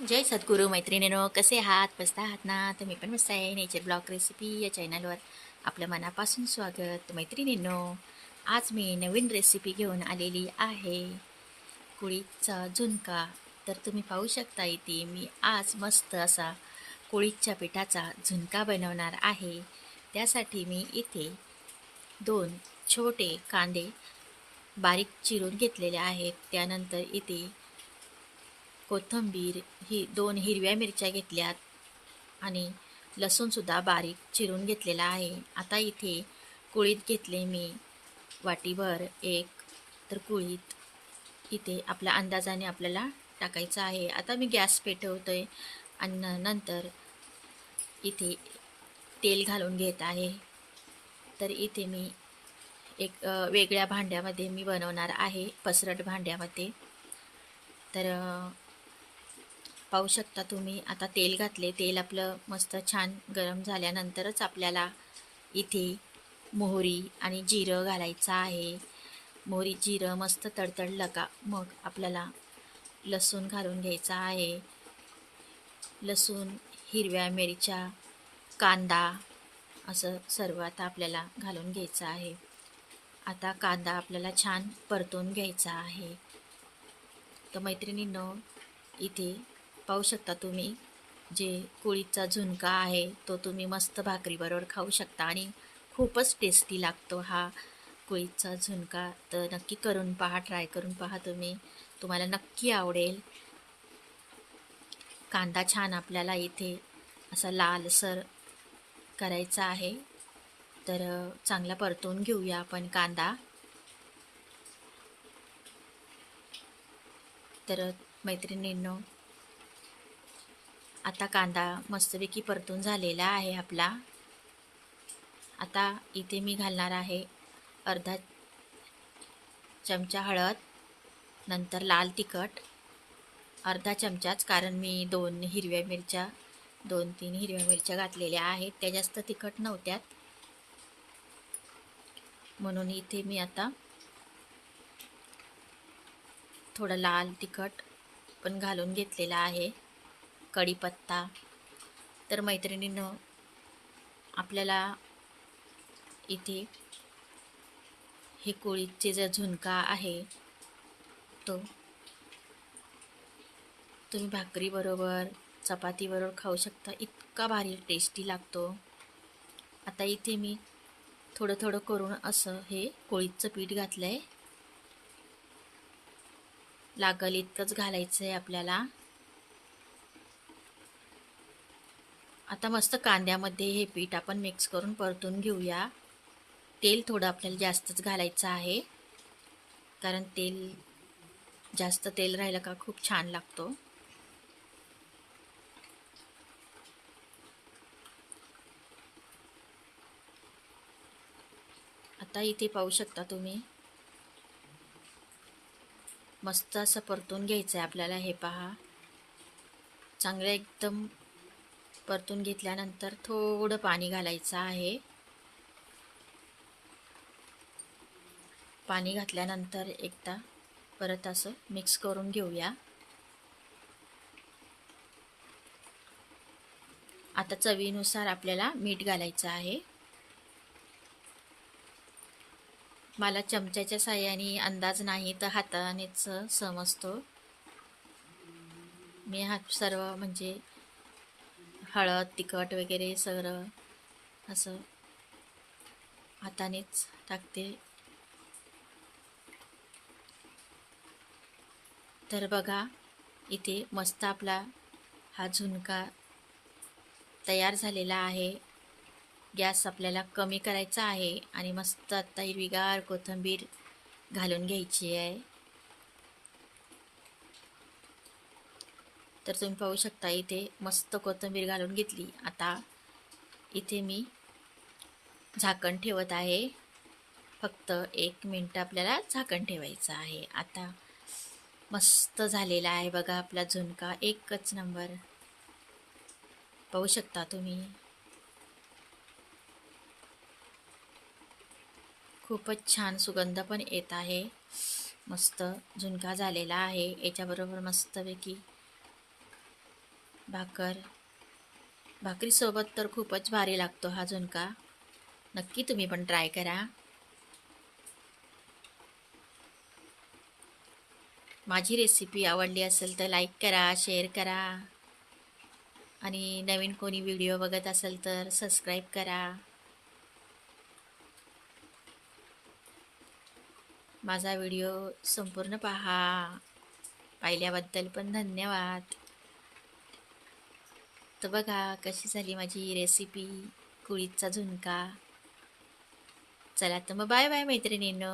जय सद्गुरू मैत्रिणीनो कसे आहात? मस्त आहात ना? तुम्ही पण मस्त आहे. नेचर ब्लॉग रेसिपी या चॅनलवर आपलं मनापासून स्वागत मैत्रिणींनो. आज मी नवीन रेसिपी घेऊन आलेली आहे. कुळीचा झुणका. तर तुम्ही पाहू शकता इथे मी आज मस्त असा कुळीच्या पिठाचा झुणका बनवणार आहे. त्यासाठी मी इथे दोन छोटे कांदे बारीक चिरून घेतलेले आहेत. त्यानंतर इथे कोथिंबीर ही दोन हिरव्या मिरच्या घेतल्यात आणि लसूणसुद्धा बारीक चिरून घेतलेला आहे. आता इथे कुळीत घेतले मी वाटीभर एक तर कुळीत इथे आपल्या अंदाजाने आपल्याला टाकायचं आहे. आता मी गॅस पेटवतो आहे आणि नंतर इथे तेल घालून घेत आहे. तर इथे मी एक वेगळ्या भांड्यामध्ये मी बनवणार आहे पसरट भांड्यामध्ये. तर पाहू शकता तुम्ही. आता तेल घातले. तेल आपलं मस्त छान गरम झाल्यानंतरच आपल्याला इथे मोहरी आणि जिरं घालायचं आहे. मोहरी जिरं मस्त तडतडलं का मग आपल्याला लसूण घालून घ्यायचा आहे. लसूण हिरव्या मिरच्या कांदा असं सर्व आता आपल्याला घालून घ्यायचं आहे. आता कांदा आपल्याला छान परतून घ्यायचा आहे. तर मैत्रिणींनो इथे पाहू शकता तुम्ही. जे कोळीचा झुणका आहे तो तुम्ही मस्त भाकरीबरोबर खाऊ शकता आणि खूपच टेस्टी लागतो हा कोळीचा झुणका. तर नक्की करून पहा ट्राय करून पहा तुम्ही. तुम्हाला नक्की आवडेल. कांदा छान आपल्याला इथे असा लालसर करायचा आहे. तर चांगला परतून घेऊया आपण कांदा. तर मैत्रिणींनो आता कांदा मस्तपैकी परतून झालेला आहे आपला. आता इथे मी घालणार आहे अर्धा चमचा हळद नंतर लाल तिखट अर्धा चमचाच कारण मी दोन हिरव्या मिरच्या दोन तीन हिरव्या मिरच्या घातलेल्या आहेत. त्या जास्त तिखट नव्हत्यात. म्हणून इथे मी आता थोडं लाल तिखट पण घालून घेतलेला आहे. कढीपत्ता. तर मैत्रिणीनं आपल्याला इथे हे कोळीचे जो झुणका आहे तो तुम्ही भाकरीबरोबर चपातीबरोबर खाऊ शकता. इतका भारी टेस्टी लागतो. आता इथे मी थोडं थोडं करून असं हे कोळीचं पीठ घातलं आहे लागल इतकंच घालायचं आहे आपल्याला. आता मस्त कांद्यामध्ये हे पीठ आपण मिक्स करून परतून घेऊया. तेल थोडं आपल्याला जास्तच घालायचं आहे. कारण तेल जास्त तेल राहिलं का खूप छान लागतो. आता इथे पाहू शकता तुम्ही. मस्त असं परतून घ्यायचं आहे आपल्याला हे पहा. चांगलं एकदम परतून घेतल्यानंतर थोडं पाणी घालायचं आहे. पाणी घातल्यानंतर एकदा परत असं मिक्स करून घेऊया. आता चवीनुसार आपल्याला मीठ घालायचं आहे. मला चमच्याच्या साह्याने अंदाज नाही तर हातानेच समजतो. मी हा सर्व म्हणजे हळद तिखट वगैरे सगळं असं हातानेच टाकते. तर बघा इथे मस्त आपला हा झुणका तयार झालेला आहे. गॅस आपल्याला कमी करायचा आहे आणि मस्त आत्ता हिरवीगार कोथिंबीर घालून घ्यायची आहे. तर तुम्ही पाहू शकता इथे मस्त कोथिंबीर घालून घेतली. आता इथे मी झाकण ठेवत आहे. फक्त एक मिनटं आपल्याला झाकण ठेवायचं आहे. आता मस्त झालेला आहे बघा आपला झुणका एकच नंबर. पाहू शकता तुम्ही. खूपच छान सुगंध पण येत आहे. मस्त झुणका झालेला आहे. याच्याबरोबर मस्तपैकी भाकर. भाकरीसोबत तर खूपच भारी लागतो हा झुणका. नक्की तुम्ही पण ट्राय करा. माझी रेसिपी आवडली असेल तर लाईक करा शेअर करा. आणि नवीन कोणी व्हिडिओ बघत असेल तर सबस्क्राईब करा. माझा व्हिडिओ संपूर्ण पहा. पाहिल्याबद्दल पण धन्यवाद. तर बघा कशी झाली माझी रेसिपी कुळीचा झुणका. चला तर मग बाय बाय मैत्रिणींनो.